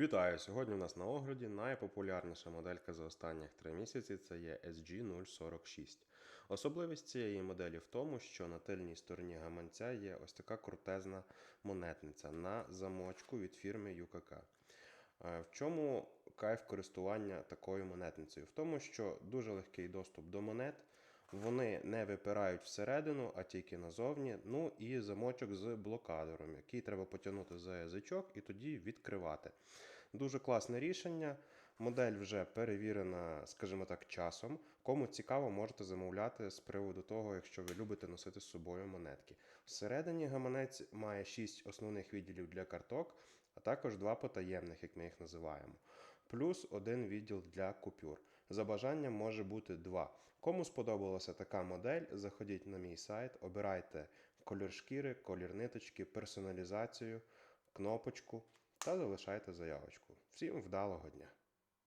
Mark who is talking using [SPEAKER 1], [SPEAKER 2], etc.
[SPEAKER 1] Вітаю! Сьогодні у нас на огляді найпопулярніша моделька за останніх три місяці це є SG046. Особливість цієї моделі в тому, що на тильній стороні гаманця є ось така крутезна монетниця на замочку від фірми UKK. Е, В чому кайф користування такою монетницею? В тому, що дуже легкий доступ до монет, вони не випирають всередину, а тільки назовні. Ну і замочок з блокатором, який треба потягнути за язичок і тоді відкривати. Дуже класне рішення. Модель вже перевірена, скажімо так, часом. Кому цікаво, можете замовляти з приводу того, якщо ви любите носити з собою монетки. Всередині гаманець має 6 основних відділів для карток, а також два потаємних, як ми їх називаємо. Плюс один відділ для купюр. За бажанням може бути два. Кому сподобалася така модель, заходіть на мій сайт, обирайте колір шкіри, колір ниточки, персоналізацію, кнопочку та залишайте заявочку. Всім вдалого дня!